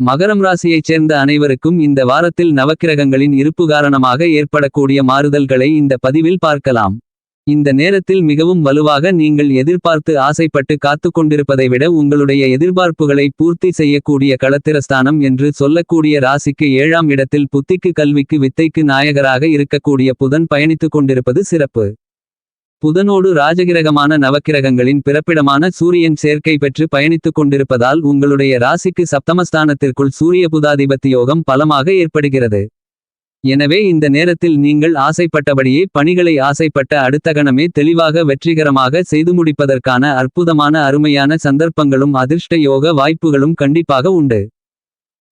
மகரம் ராசியைச் சேர்ந்த அனைவருக்கும் இந்த வாரத்தில் நவக்கிரகங்களின் இருப்பு காரணமாக ஏற்படக்கூடிய மாறுதல்களை இந்த பதிவில் பார்க்கலாம். இந்த நேரத்தில் மிகவும் வலுவாக நீங்கள் எதிர்பார்த்து ஆசைப்பட்டு காத்து கொண்டிருப்பதை விட உங்களுடைய எதிர்பார்ப்புகளை பூர்த்தி செய்யக்கூடிய களத்திரஸ்தானம் என்று சொல்லக்கூடிய ராசிக்கு ஏழாம் இடத்தில் புத்திக்கு கல்விக்கு வித்தைக்கு நாயகராக இருக்கக்கூடிய புதன் பயணித்துக் கொண்டிருப்பது சிறப்பு. புதனோடு ராஜகிரகமான நவக்கிரகங்களின் பிறப்பிடமான சூரியன் சேர்க்கை பெற்று பயணித்துக் கொண்டிருப்பதால் உங்களுடைய ராசிக்கு சப்தமஸ்தானத்திற்குள் சூரிய புதாதிபத்தி யோகம் பலமாக ஏற்படுகிறது. எனவே இந்த நேரத்தில் நீங்கள் ஆசைப்பட்டபடியே பணிகளை ஆசைப்பட்ட அடுத்த கணமே தெளிவாக வெற்றிகரமாக செய்து முடிப்பதற்கான அற்புதமான அருமையான சந்தர்ப்பங்களும் அதிர்ஷ்ட யோக வாய்ப்புகளும் கண்டிப்பாக உண்டு.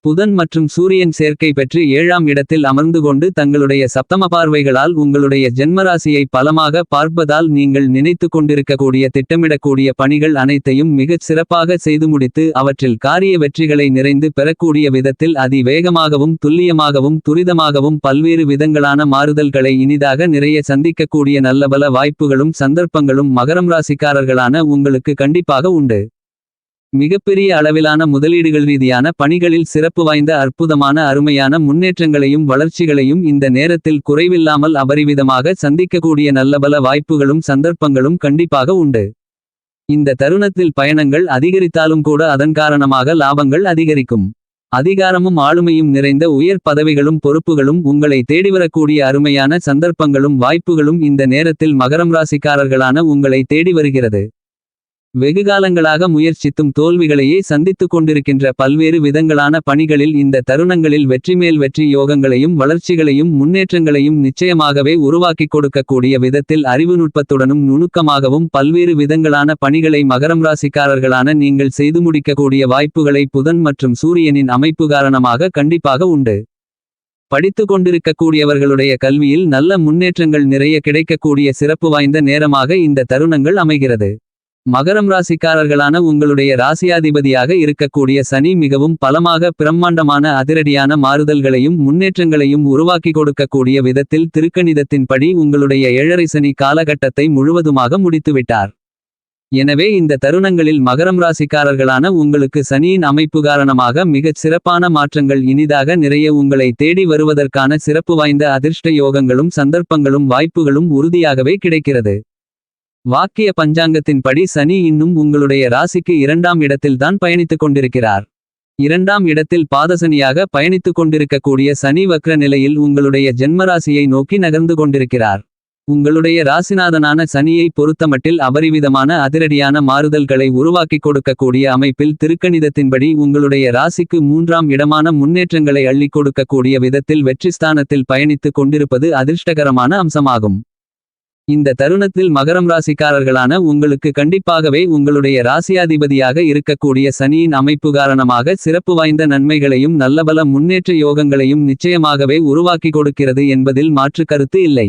புதன் மற்றும் சூரியன் சேர்க்கை பெற்று ஏழாம் இடத்தில் அமர்ந்து கொண்டு தங்களுடைய சப்தம பார்வைகளால் உங்களுடைய ஜென்மராசியை பலமாக பார்ப்பதால் நீங்கள் நினைத்து கொண்டிருக்கக்கூடிய திட்டமிடக்கூடிய பணிகள் அனைத்தையும் மிகச் சிறப்பாக செய்து முடித்து அவற்றில் காரிய வெற்றிகளை நிறைந்து பெறக்கூடிய விதத்தில் அதி வேகமாகவும் துல்லியமாகவும் துரிதமாகவும் பல்வேறு விதங்களான மாறுதல்களை இனிதாக நிறைய சந்திக்கக்கூடிய நல்லபல வாய்ப்புகளும் சந்தர்ப்பங்களும் மகரம் ராசிக்காரர்களான உங்களுக்கு கண்டிப்பாக உண்டு. மிகப்பெரிய அளவிலான முதலீடுகள் ரீதியான பணிகளில் சிறப்பு வாய்ந்த அற்புதமான அருமையான முன்னேற்றங்களையும் வளர்ச்சிகளையும் இந்த நேரத்தில் குறைவில்லாமல் அபரிவிதமாக சந்திக்கக்கூடிய நல்லபல வாய்ப்புகளும் சந்தர்ப்பங்களும் கண்டிப்பாக உண்டு. இந்த தருணத்தில் பயணங்கள் அதிகரித்தாலும் கூட அதன் காரணமாக லாபங்கள் அதிகரிக்கும். அதிகாரமும் ஆளுமையும் நிறைந்த உயர் பதவிகளும் பொறுப்புகளும் உங்களை தேடிவரக்கூடிய அருமையான சந்தர்ப்பங்களும் வாய்ப்புகளும் இந்த நேரத்தில் மகரம் ராசிக்காரர்களான உங்களை தேடி வருகிறது. வெகுகாலங்களாக முயற்சித்தும் தோல்விகளையே சந்தித்துக் கொண்டிருக்கின்ற பல்வேறு விதங்களான பணிகளில் இந்த தருணங்களில் வெற்றிமேல் வெற்றி யோகங்களையும் வளர்ச்சிகளையும் முன்னேற்றங்களையும் நிச்சயமாகவே உருவாக்கிக் கொடுக்கக்கூடிய விதத்தில் அறிவு நுட்பத்துடனும் நுணுக்கமாகவும் பல்வேறு விதங்களான பணிகளை மகரம் ராசிக்காரர்களான நீங்கள் செய்து முடிக்கக்கூடிய வாய்ப்புகளை புதன் மற்றும் சூரியனின் அமைப்பு காரணமாக கண்டிப்பாக உண்டு. படித்து கொண்டிருக்கக்கூடியவர்களுடைய கல்வியில் நல்ல முன்னேற்றங்கள் நிறைய கிடைக்கக்கூடிய சிறப்பு வாய்ந்த நேரமாக இந்த தருணங்கள் அமைகிறது. மகரம் ராசிக்காரர்களான உங்களுடைய ராசியாதிபதியாக இருக்கக்கூடிய சனி மிகவும் பலமாக பிரம்மாண்டமான அதிரடியான மாறுதல்களையும் முன்னேற்றங்களையும் உருவாக்கி கொடுக்கக்கூடிய விதத்தில் திருக்கணிதத்தின்படி உங்களுடைய ஏழரை சனி காலகட்டத்தை முழுவதுமாக முடித்துவிட்டார். எனவே இந்த தருணங்களில் மகரம் ராசிக்காரர்களான உங்களுக்கு சனியின் அமைப்பு காரணமாக மிகச் சிறப்பான மாற்றங்கள் இனிதாக நிறைய உங்களை தேடி வருவதற்கான சிறப்பு வாய்ந்த அதிர்ஷ்ட யோகங்களும் சந்தர்ப்பங்களும் வாய்ப்புகளும் உறுதியாகவே கிடைக்கிறது. வாக்கிய பஞ்சாங்கத்தின்படி சனி இன்னும் உங்களுடைய ராசிக்கு இரண்டாம் இடத்தில்தான் பயணித்துக் கொண்டிருக்கிறார். இரண்டாம் இடத்தில் பாதசனியாக பயணித்துக் கொண்டிருக்கக்கூடிய சனி வக்ர நிலையில் உங்களுடைய ஜென்மராசியை நோக்கி நகர்ந்து கொண்டிருக்கிறார். உங்களுடைய ராசிநாதனான சனியை பொறுத்தமட்டில் அபரிவிதமான அதிரடியான மாறுதல்களை உருவாக்கிக் கொடுக்கக்கூடிய அமைப்பில் திருக்கணிதத்தின்படி உங்களுடைய ராசிக்கு மூன்றாம் இடமான முன்னேற்றங்களை அள்ளிக் கொடுக்கக்கூடிய விதத்தில் வெற்றிஸ்தானத்தில் பயணித்துக் கொண்டிருப்பது அதிர்ஷ்டகரமான அம்சமாகும். இந்த தருணத்தில் மகரம் ராசிக்காரர்களான உங்களுக்கு கண்டிப்பாகவே உங்களுடைய ராசியாதிபதியாக இருக்கக்கூடிய சனியின் அமைப்பு காரணமாக சிறப்பு வாய்ந்த நன்மைகளையும் நல்லபல முன்னேற்ற யோகங்களையும் நிச்சயமாகவே உருவாக்கி கொடுக்கிறது என்பதில் மாற்று கருத்து இல்லை.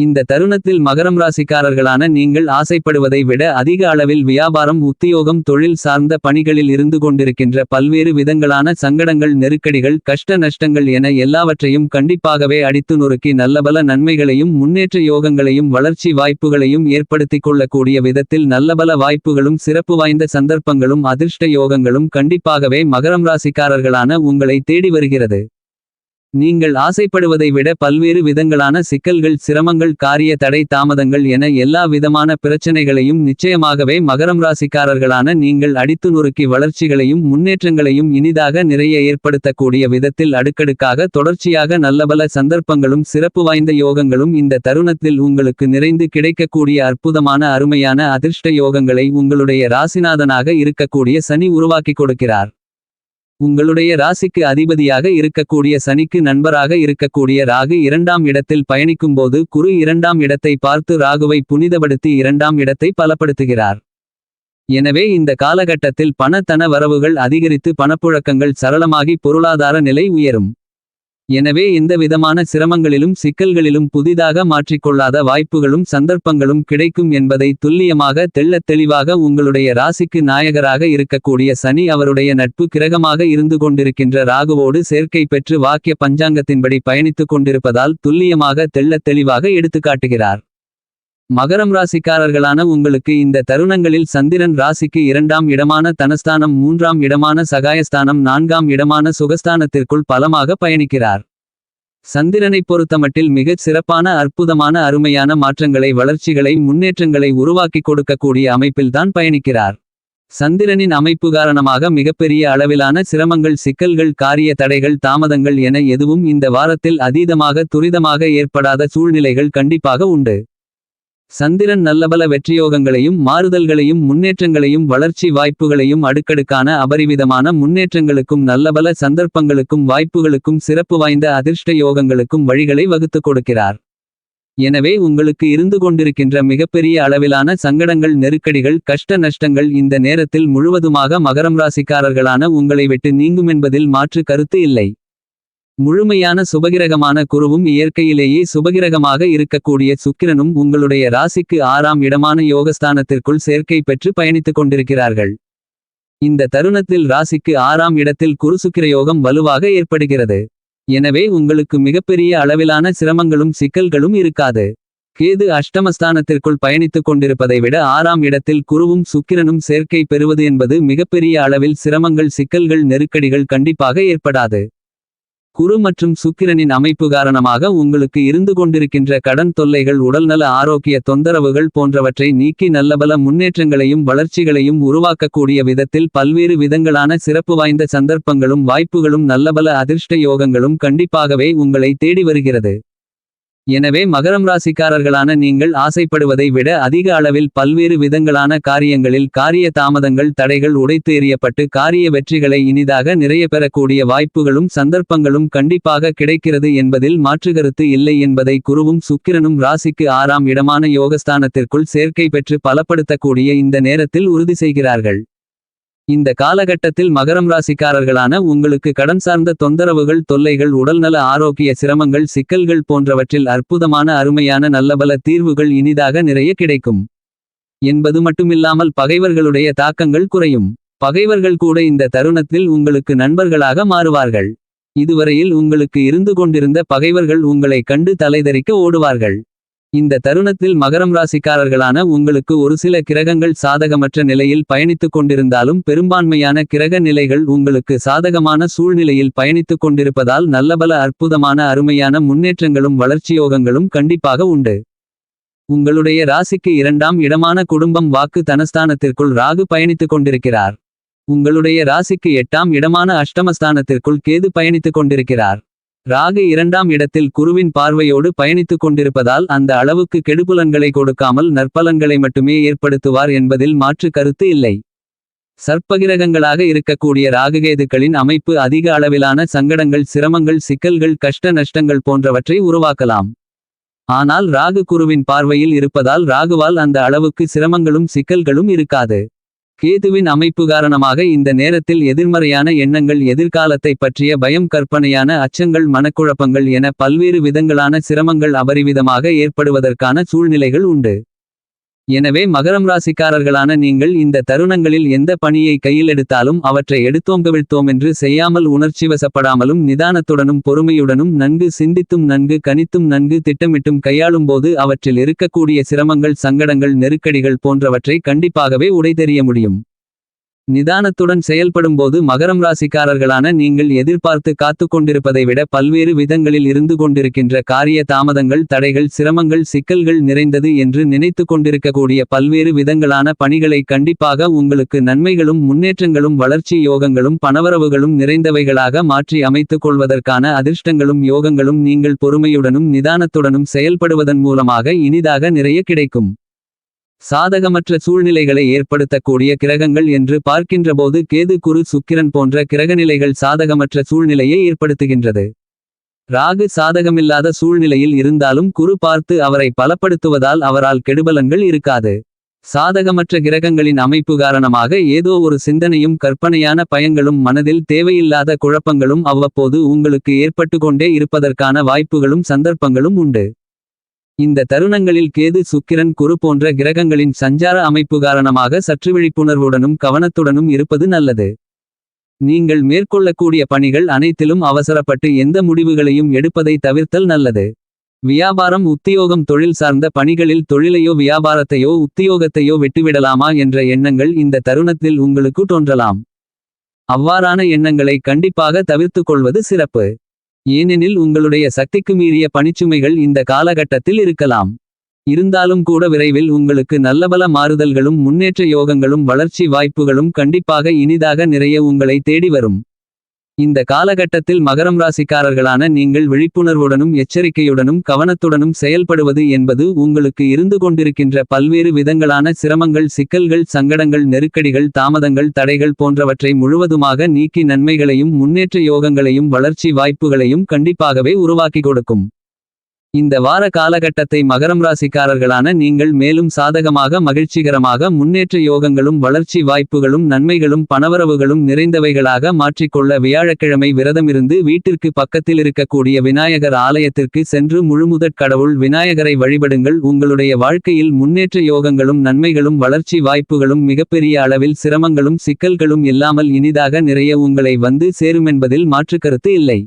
இந்த தருணத்தில் மகரம் ராசிக்காரர்களான நீங்கள் ஆசைப்படுவதை விட அதிக அளவில் வியாபாரம் உத்தியோகம் தொழில் சார்ந்த பணிகளில் இருந்து கொண்டிருக்கின்ற பல்வேறு விதங்களான சங்கடங்கள் நெருக்கடிகள் கஷ்ட நஷ்டங்கள் என எல்லாவற்றையும் கண்டிப்பாகவே அடித்து நொறுக்கி நல்லபல நன்மைகளையும் முன்னேற்ற யோகங்களையும் வளர்ச்சி வாய்ப்புகளையும் ஏற்படுத்திக் கொள்ளக்கூடிய விதத்தில் நல்லபல வாய்ப்புகளும் சிறப்பு வாய்ந்த சந்தர்ப்பங்களும் அதிர்ஷ்ட யோகங்களும் கண்டிப்பாகவே மகரம் ராசிக்காரர்களான உங்களை தேடி வருகிறது. நீங்கள் ஆசைப்படுவதை விட பல்வேறு விதங்களான சிக்கல்கள் சிரமங்கள் காரிய தடை தாமதங்கள் என எல்லா விதமான பிரச்சனைகளையும் நிச்சயமாகவே மகரம் ராசிக்காரர்களான நீங்கள் அடித்து நொறுக்கி வளர்ச்சிகளையும் முன்னேற்றங்களையும் இனிதாக நிறைய ஏற்படுத்தக்கூடிய விதத்தில் அடுக்கடுக்காக தொடர்ச்சியாக நல்லபல சந்தர்ப்பங்களும் சிறப்பு வாய்ந்த யோகங்களும் இந்த தருணத்தில் உங்களுக்கு நிறைந்து கிடைக்கக்கூடிய அற்புதமான அருமையான அதிர்ஷ்ட யோகங்களை உங்களுடைய ராசிநாதனாக இருக்கக்கூடிய சனி உருவாக்கிக் கொடுக்கிறார். உங்களுடைய ராசிக்கு அதிபதியாக இருக்கக்கூடிய சனிக்கு நண்பராக இருக்கக்கூடிய ராகு இரண்டாம் இடத்தில் பயணிக்கும்போது குரு இரண்டாம் இடத்தை பார்த்து ராகுவை புனிதப்படுத்தி இரண்டாம் இடத்தை பலப்படுத்துகிறார். எனவே இந்த காலகட்டத்தில் பண தன வரவுகள் அதிகரித்து பணப்புழக்கங்கள் சரளமாகி பொருளாதார நிலை உயரும். எனவே எந்த விதமான சிரமங்களிலும் சிக்கல்களிலும் புதிதாக மாற்றிக்கொள்ளாத வாய்ப்புகளும் சந்தர்ப்பங்களும் கிடைக்கும் என்பதை துல்லியமாக தெள்ளத் தெளிவாக உங்களுடைய ராசிக்கு நாயகராக இருக்கக்கூடிய சனி அவருடைய நட்பு கிரகமாக இருந்து கொண்டிருக்கின்ற ராகுவோடு சேர்க்கை பெற்று வாக்கிய பஞ்சாங்கத்தின்படி பயணித்துக் கொண்டிருப்பதால் துல்லியமாக தெள்ளத் தெளிவாக எடுத்துக்காட்டுகிறார். மகரம் ராசிக்காரர்களான உங்களுக்கு இந்த தருணங்களில் சந்திரன் ராசிக்கு இரண்டாம் இடமான தனஸ்தானம் மூன்றாம் இடமான சகாயஸ்தானம் நான்காம் இடமான சுகஸ்தானத்திற்குள் பலமாக பயணிக்கிறார். சந்திரனைப் பொறுத்தமட்டில் மிகச் சிறப்பான அற்புதமான அருமையான மாற்றங்களை வளர்ச்சிகளை முன்னேற்றங்களை உருவாக்கிக் கொடுக்கக்கூடிய அமைப்பில்தான் பயணிக்கிறார். சந்திரனின் அமைப்பு காரணமாக மிகப்பெரிய அளவிலான சிரமங்கள் சிக்கல்கள் காரிய தடைகள் தாமதங்கள் என எதுவும் இந்த வாரத்தில் அதீதமாக துரிதமாக ஏற்படாத சூழ்நிலைகள் கண்டிப்பாக உண்டு. சந்திரன் நல்லபல வெற்றியோகங்களையும் மாறுதல்களையும் முன்னேற்றங்களையும் வளர்ச்சி வாய்ப்புகளையும் அடுக்கடுக்கான அபரிவிதமான முன்னேற்றங்களுக்கும் நல்லபல சந்தர்ப்பங்களுக்கும் வாய்ப்புகளுக்கும் சிறப்பு வாய்ந்த அதிர்ஷ்ட யோகங்களுக்கும் வழிகளை வகுத்துக் கொடுக்கிறார். எனவே உங்களுக்கு இருந்து கொண்டிருக்கின்ற மிகப்பெரிய அளவிலான சங்கடங்கள் நெருக்கடிகள் கஷ்ட நஷ்டங்கள் இந்த நேரத்தில் முழுவதுமாக மகரம் ராசிக்காரர்களான உங்களை விட்டு நீங்குமென்பதில் மாற்று கருத்து இல்லை. முழுமையான சுபகிரகமான குருவும் இயற்கையிலேயே சுபகிரகமாக இருக்கக்கூடிய சுக்கிரனும் உங்களுடைய ராசிக்கு ஆறாம் இடமான யோகஸ்தானத்திற்குள் சேர்க்கை பெற்று பயணித்துக் கொண்டிருக்கிறார்கள். இந்த தருணத்தில் ராசிக்கு ஆறாம் இடத்தில் குருசுக்கிர யோகம் வலுவாக ஏற்படுகிறது. எனவே உங்களுக்கு மிகப்பெரிய அளவிலான சிரமங்களும் சிக்கல்களும் இருக்காது. கேது அஷ்டமஸ்தானத்திற்குள் பயணித்துக் கொண்டிருப்பதை விட ஆறாம் இடத்தில் குருவும் சுக்கிரனும் சேர்க்கை பெறுவது என்பது மிகப்பெரிய அளவில் சிரமங்கள் சிக்கல்கள் நெருக்கடிகள் கண்டிப்பாக ஏற்படாது. குரு மற்றும் சுக்கிரனின் அமைப்பு காரணமாக உங்களுக்கு இருந்து கொண்டிருக்கின்ற கடன் தொல்லைகள் உடல்நல ஆரோக்கிய தொந்தரவுகள் போன்றவற்றை நீக்கி நல்லபல முன்னேற்றங்களையும் வளர்ச்சிகளையும் உருவாக்கக்கூடிய விதத்தில் பல்வேறு விதங்களான சிறப்பு வாய்ந்த சந்தர்ப்பங்களும் வாய்ப்புகளும் நல்லபல அதிர்ஷ்ட யோகங்களும் கண்டிப்பாகவே உங்களை தேடி வருகிறது. எனவே மகரம் ராசிக்காரர்களான நீங்கள் ஆசைப்படுவதை விட அதிக அளவில் பல்வேறு விதங்களான காரியங்களில் காரிய தாமதங்கள் தடைகள் உடைத்து எறியப்பட்டு காரிய வெற்றிகளை இனிதாக நிறைய பெறக்கூடிய வாய்ப்புகளும் சந்தர்ப்பங்களும் கண்டிப்பாக கிடைக்கிறது என்பதில் மாற்றுகருத்து இல்லை என்பதை குருவும் சுக்கிரனும் ராசிக்கு ஆறாம் இடமான யோகஸ்தானத்திற்குள் சேர்க்கை பெற்று பலப்படுத்தக்கூடிய இந்த நேரத்தில் உறுதி செய்கிறார்கள். இந்த காலகட்டத்தில் மகரம் ராசிக்காரர்களான உங்களுக்கு கடன் சார்ந்த தொந்தரவுகள் தொல்லைகள் உடல்நல ஆரோக்கிய சிரமங்கள் சிக்கல்கள் போன்றவற்றில் அற்புதமான அருமையான நல்லபல தீர்வுகள் இனிதாக நிறைய கிடைக்கும். என்பது மட்டுமில்லாமல் பகைவர்களுடைய தாக்கங்கள் குறையும். பகைவர்கள் கூட இந்த தருணத்தில் உங்களுக்கு நண்பர்களாக மாறுவார்கள். இதுவரையில் உங்களுக்கு இருந்து கொண்டிருந்த பகைவர்கள் உங்களை கண்டு தலைதறிக்க ஓடுவார்கள். இந்த தருணத்தில் மகரம் ராசிக்காரர்களான உங்களுக்கு ஒரு சில கிரகங்கள் சாதகமற்ற நிலையில் பயணித்துக் கொண்டிருந்தாலும் பெரும்பான்மையான கிரக நிலைகள் உங்களுக்கு சாதகமான சூழ்நிலையில் பயணித்துக் கொண்டிருப்பதால் நல்லபல அற்புதமான அருமையான முன்னேற்றங்களும் வளர்ச்சியோகங்களும் கண்டிப்பாக உண்டு. உங்களுடைய ராசிக்கு இரண்டாம் இடமான குடும்பம் வாக்கு தனஸ்தானத்திற்குள் ராகு பயணித்துக் கொண்டிருக்கிறார். உங்களுடைய ராசிக்கு எட்டாம் இடமான அஷ்டமஸ்தானத்திற்குள் கேது பயணித்துக் கொண்டிருக்கிறார். ராகு இரண்டாம் இடத்தில் குருவின் பார்வையோடு பயணித்துக் கொண்டிருப்பதால் அந்த அளவுக்கு கெடுபுலன்களை கொடுக்காமல் நற்பலன்களை மட்டுமே ஏற்படுத்துவார் என்பதில் மாற்று கருத்து இல்லை. சர்ப்பகிரகங்களாக இருக்கக்கூடிய ராகுகேதுக்களின் அமைப்பு அதிக அளவிலான சங்கடங்கள் சிரமங்கள் சிக்கல்கள் கஷ்ட நஷ்டங்கள் போன்றவற்றை உருவாக்கலாம். ஆனால் ராகு குருவின் பார்வையில் இருப்பதால் ராகுவால் அந்த அளவுக்கு சிரமங்களும் சிக்கல்களும் இருக்காது. கேதுவின் அமைப்பு காரணமாக இந்த நேரத்தில் எதிர்மறையான எண்ணங்கள் எதிர்காலத்தை பற்றிய பயம் கற்பனையான அச்சங்கள் மனக்குழப்பங்கள் என பல்வேறு விதங்களான சிரமங்கள் அபரிவிதமாக ஏற்படுவதற்கான சூழ்நிலைகள் உண்டு. எனவே மகரம் ராசிக்காரர்களான நீங்கள் இந்த தருணங்களில் எந்த பணியை கையில் எடுத்தாலும் அவற்றை எடுத்தோங்கவிழ்த்தோமென்று செய்யாமல் உணர்ச்சிவசப்படாமலும் நிதானத்துடனும் பொறுமையுடனும் நன்கு சிந்தித்தும் நன்கு கணித்தும் நன்கு திட்டமிட்டும் கையாளும்போது அவற்றில் இருக்கக்கூடிய சிரமங்கள் சங்கடங்கள் நெருக்கடிகள் போன்றவற்றை கண்டிப்பாகவே உடைதெறிய முடியும். நிதானத்துடன் செயல்படும்போது மகரம் ராசிக்காரர்களான நீங்கள் எதிர்பார்த்து காத்து கொண்டிருப்பதை விட பல்வேறு விதங்களில் இருந்து கொண்டிருக்கின்ற காரிய தாமதங்கள் தடைகள் சிரமங்கள் சிக்கல்கள் நிறைந்தது என்று நினைத்து கொண்டிருக்கக்கூடிய பல்வேறு விதங்களான பணிகளை கண்டிப்பாக உங்களுக்கு நன்மைகளும் முன்னேற்றங்களும் வளர்ச்சி யோகங்களும் பணவரவுகளும் நிறைந்தவைகளாக மாற்றி அமைத்துக் கொள்வதற்கான அதிர்ஷ்டங்களும் யோகங்களும் நீங்கள் பொறுமையுடனும் நிதானத்துடனும் செயல்படுவதன் மூலமாக இனிதாக நிறைய கிடைக்கும். சாதகமற்ற சூழ்நிலைகளை ஏற்படுத்தக்கூடிய கிரகங்கள் என்று பார்க்கின்றபோது கேது குரு சுக்கிரன் போன்ற கிரகநிலைகள் சாதகமற்ற சூழ்நிலையை ஏற்படுத்துகின்றது. ராகு சாதகமில்லாத சூழ்நிலையில் இருந்தாலும் குரு பார்த்து அவரை பலப்படுத்துவதால் அவரால் கெடுபலன்கள் இருக்காது. சாதகமற்ற கிரகங்களின் அமைப்பு காரணமாக ஏதோ ஒரு சிந்தனையும் கற்பனையான பயங்களும் மனதில் தேவையில்லாத குழப்பங்களும் அவ்வப்போது உங்களுக்கு ஏற்பட்டு கொண்டே இருப்பதற்கான வாய்ப்புகளும் சந்தர்ப்பங்களும் உண்டு. இந்த தருணங்களில் கேது சுக்கிரன் குரு போன்ற கிரகங்களின் சஞ்சார அமைப்பு காரணமாக சற்று விழிப்புணர்வுடனும் கவனத்துடனும் இருப்பது நல்லது. நீங்கள் மேற்கொள்ளக்கூடிய பணிகள் அனைத்திலும் அவசரப்பட்டு எந்த முடிவுகளையும் எடுப்பதை தவிர்த்தல் நல்லது. வியாபாரம் உத்தியோகம் தொழில் சார்ந்த பணிகளில் தொழிலையோ வியாபாரத்தையோ உத்தியோகத்தையோ விட்டுவிடலாமா என்ற எண்ணங்கள் இந்த தருணத்தில் உங்களுக்கு தோன்றலாம். அவ்வாறான எண்ணங்களை கண்டிப்பாக தவிர்த்துக் கொள்வது சிறப்பு. ஏனெனில் உங்களுடைய சக்திக்கு மீறிய பணிச்சுமைகள் இந்த காலகட்டத்தில் இருக்கலாம். இருந்தாலும் கூட விரைவில் உங்களுக்கு நல்லபல மாறுதல்களும் முன்னேற்ற யோகங்களும் வளர்ச்சி வாய்ப்புகளும் கண்டிப்பாக இனிதாக நிறைய உங்களை தேடி வரும். இந்த காலகட்டத்தில் மகரம் ராசிக்காரர்களான நீங்கள் விழிப்புணர்வுடனும் எச்சரிக்கையுடனும் கவனத்துடனும் செயல்படுவது என்பது உங்களுக்கு இருந்து கொண்டிருக்கின்ற பல்வேறு விதங்களான சிரமங்கள் சிக்கல்கள் சங்கடங்கள் நெருக்கடிகள் தாமதங்கள் தடைகள் போன்றவற்றை முழுவதுமாக நீக்கி நன்மைகளையும் முன்னேற்ற யோகங்களையும் வளர்ச்சி வாய்ப்புகளையும் கண்டிப்பாகவே உருவாக்கி கொடுக்கும். இந்த வார காலகட்டத்தை மகரம் ராசிக்காரர்களான நீங்கள் மேலும் சாதகமாக மகிழ்ச்சிகரமாக முன்னேற்ற யோகங்களும் வளர்ச்சி வாய்ப்புகளும் நன்மைகளும் பணவரவுகளும் நிறைந்தவைகளாக மாற்றிக்கொள்ள வியாழக்கிழமை விரதமிருந்து வீட்டிற்கு பக்கத்தில் இருக்கக்கூடிய விநாயகர் ஆலயத்திற்கு சென்று முழுமுதற் கடவுள் விநாயகரை வழிபடுங்கள். உங்களுடைய வாழ்க்கையில் முன்னேற்ற யோகங்களும் நன்மைகளும் வளர்ச்சி வாய்ப்புகளும் மிகப்பெரிய அளவில் சிரமங்களும் சிக்கல்களும் இல்லாமல் இனிதாக நிறைய உங்களை வந்து சேருமென்பதில் மாற்றுக்கருத்து இல்லை.